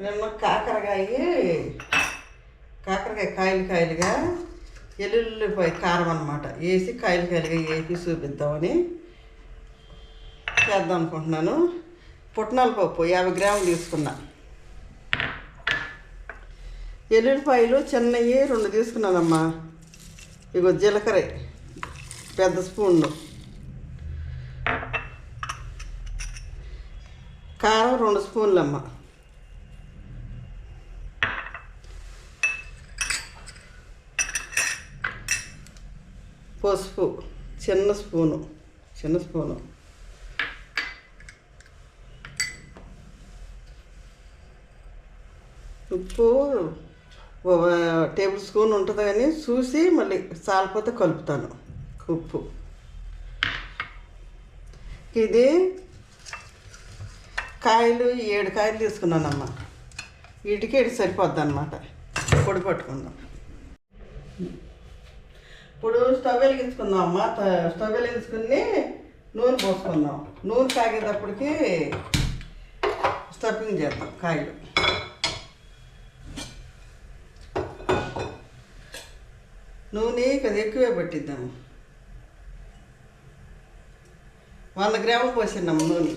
ఇదేమో కాకరకాయ కాకరకాయ కాయలు కాయలుగా ఎల్లుల్లిపాయ కారం అనమాట వేసి కాయలు కాయలుగా వేసి చూపిద్దామని చేద్దాం అనుకుంటున్నాను. పుట్నాల పప్పు యాభై గ్రాములు తీసుకున్నా. ఎల్లుల్లిపాయలు చిన్నవి రెండు తీసుకున్నానమ్మా. ఇగో జీలకర్ర పెద్ద స్పూన్లు. కారం రెండు స్పూన్లు అమ్మ పసుపు చిన్న స్పూను చిన్న స్పూను. ఉప్పు టేబుల్ స్పూన్ ఉంటుంది కానీ చూసి మళ్ళీ చాలిపోతే కలుపుతాను ఉప్పు. ఇది కాయలు ఏడు కాయలు తీసుకున్నానమ్మా. వీటికి ఏడు సరిపోద్ది అనమాట పొడి పట్టుకుందాం. ఇప్పుడు స్టవ్ వెలిగించుకుందాం అమ్మ త- స్టవ్ వెలిగించుకుని నూనె పోసుకుందాం. నూనె కాగేటప్పటికి స్టఫింగ్ చేద్దాం కాయలు. నూనె కొద్దిగా ఎక్కువే పట్టిద్దాము వంద గ్రాములు పోసినాము నూనె.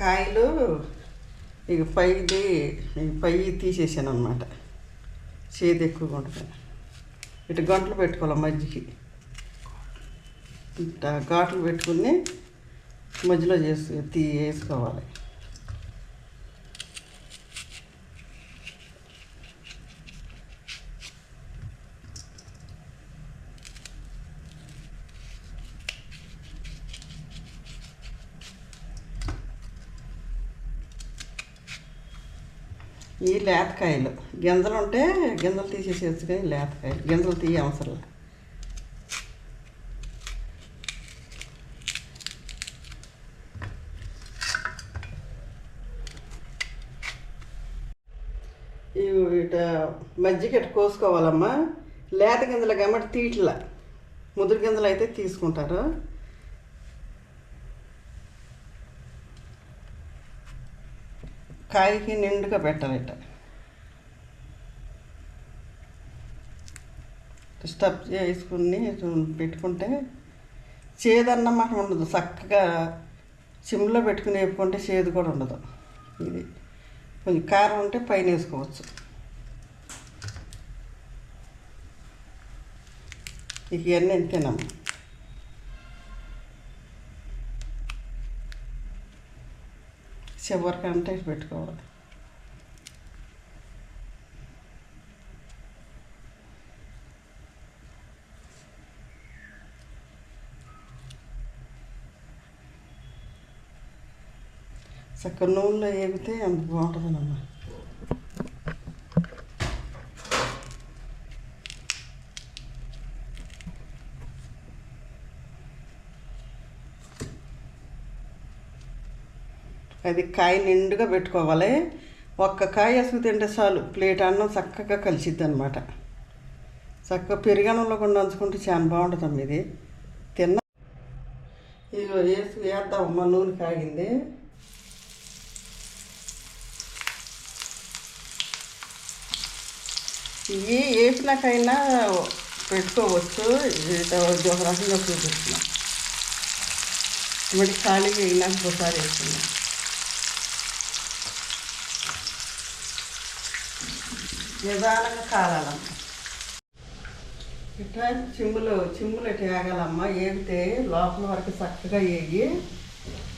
కాయలు ఇక పైది ఈ పై తీసేసాను అనమాట చేదు ఎక్కువగా ఉంటుంది. ఇటు గంటలు పెట్టుకోవాలి మజ్జికి. ఇట్లా ఘాట్లు పెట్టుకుని మధ్యలో చేసి తీ వేసుకోవాలి. ఈ లేతకాయలు గింజలు ఉంటే గింజలు తీసేసేయచ్చు కానీ లేతకాయలు గింజలు తీయ అవసరం ఇవి ఇట మజ్జిగ ఇట్ట కోసుకోవాలమ్మా. లేత గింజలు కాబట్టి తీట్ల. ముదురు గింజలు అయితే తీసుకుంటారు. కాయకి నిండుగా పెట్టాలి ఇట్ట స్టప్ వేసుకుని పెట్టుకుంటే చేదన్నమాట ఉండదు. చక్కగా సిమ్లో పెట్టుకుని వేపుకుంటే చేదు కూడా ఉండదు. ఇది కొంచెం కారం ఉంటే పైన వేసుకోవచ్చు. ఇక ఇవన్నీ ఎంతేనమ్మా చివరికంటే పెట్టుకోవాలి. చక్క నూనెలో వేగితే అంత బాగుంటుందమ్మా అది కాయ నిండుగా పెట్టుకోవాలి. ఒక్క కాయ వేసుకు తింటే చాలు. ప్లేట్ అన్నం చక్కగా కలిసిద్ది అనమాట చక్కగా పెరిగనంలో కూడా నంచుకుంటే చాలా బాగుంటుంది ఇది. తిన్న ఇదిగో వేసి వేద్దామమ్మా నూనె కాగింది. ఇవి వేసినాకైనా పెట్టుకోవచ్చు. ఒక రకంగా చూపిస్తున్నాం. మరి ఖాళీగా అయినాక ఒకసారి వేస్తున్నాం. నిదానంగా కాలాలమ్మ. ఇట్లా చిమ్ములు చిమ్ములు ఇట్లా వేగాలమ్మ. ఏగితే లోపల వరకు చక్కగా వేగి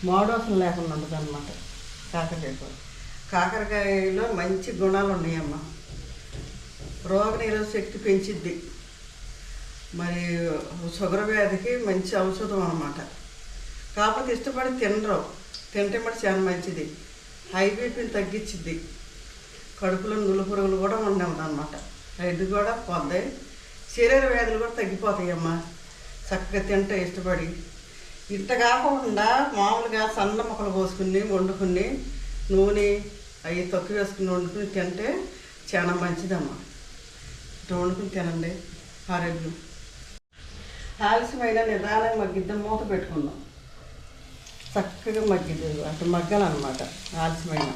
మోడోసం లేకుండా ఉండదన్నమాట కాకరకాయ కాకరకాయలో మంచి గుణాలు ఉన్నాయమ్మ. రోగనిరోధక శక్తి పెంచిద్ది. మరి షుగర్ వ్యాధికి మంచి ఔషధం అనమాట కాకపోతే ఇష్టపడి తినరు. తింటే మరి చాలా మంచిది. హై బీపీని తగ్గించిద్ది. కడుపులో నులు పురుగులు కూడా ఉండవు అనమాట కూడా పోతాయి శరీర వ్యాధులు కూడా తగ్గిపోతాయి అమ్మా చక్కగా తింటే ఇష్టపడి. ఇంత కాకుండా మామూలుగా సన్న ముక్కలు పోసుకుని వండుకుని నూనె అవి తొక్కి వేసుకుని వండుకుని తింటే చాలా మంచిదమ్మా. ఇట్లా వండుకుని తినండి. ఆరోగ్యం. ఆలస్యమైన నిదానంగా మగ్గిద్దాం మూత పెట్టుకుందాం. చక్కగా మగ్గిది అటు మగ్గాలన్నమాట ఆలస్యమైన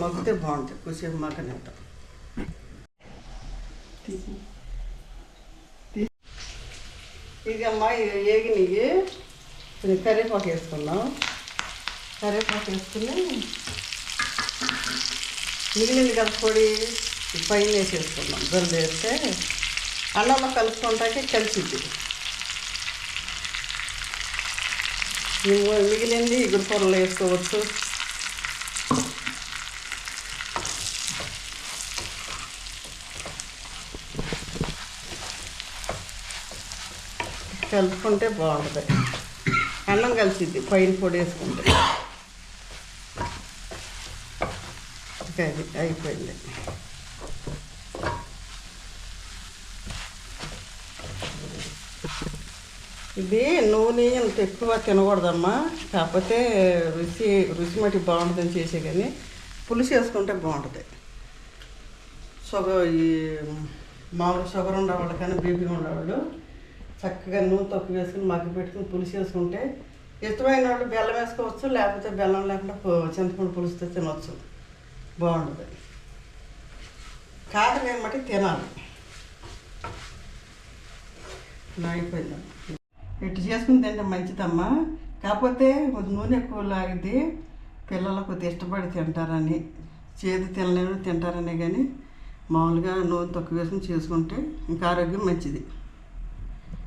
మగ్గితే బాగుంటుంది. కొద్దిసేపు మగ్గనింత ఇక అమ్మా ఏగినవి. కొంచెం కరివేపాకు వేసుకున్నాం కరివేపాకు వేసుకుని మిగిలింది కదా పొడి పైన వేసేసుకున్నాం జల్లు వేస్తే అన్నంలో కలుపుకుంటాకి కలిసిద్ది. మిగిలింది ఇగురు కూరలు వేసుకోవచ్చు. కలుపుకుంటే బాగుంటుంది. అన్నం కలిసిద్ది పైన పొడి వేసుకుంటే. అది అయిపోయింది. ఇది నూనె అంత ఎక్కువ తినకూడదమ్మా. కాకపోతే రుచి రుచి మట్టి బాగుంటుందని చేసే కానీ పులుసు వేసుకుంటే బాగుంటుంది. షుగర్ ఈ మామూలు షుగర్ ఉండేవాళ్ళు కానీ బీపీ ఉండేవాళ్ళు చక్కగా నూనె తొక్కు వేసుకుని మగ్గి పెట్టుకుని పులుసు వేసుకుంటే ఇష్టమైన వాళ్ళు బెల్లం వేసుకోవచ్చు లేకపోతే బెల్లం లేకుండా చింతపండు పులుసుతో తినవచ్చు బాగుంటుంది. కాకరకాయ మట్టి తినాలి. ఇలా అయిపోయిందమ్మా ఇటు చేసుకుని తింటే మంచిదమ్మా. కాకపోతే కొంచెం నూనె ఎక్కువ లాగిద్ది పిల్లలు కొద్దిగా ఇష్టపడి తింటారని చేదు తినలేని తింటారనే కానీ మామూలుగా నూనె తక్కువ వేసుకుని చేసుకుంటే ఇంకా ఆరోగ్యం మంచిది.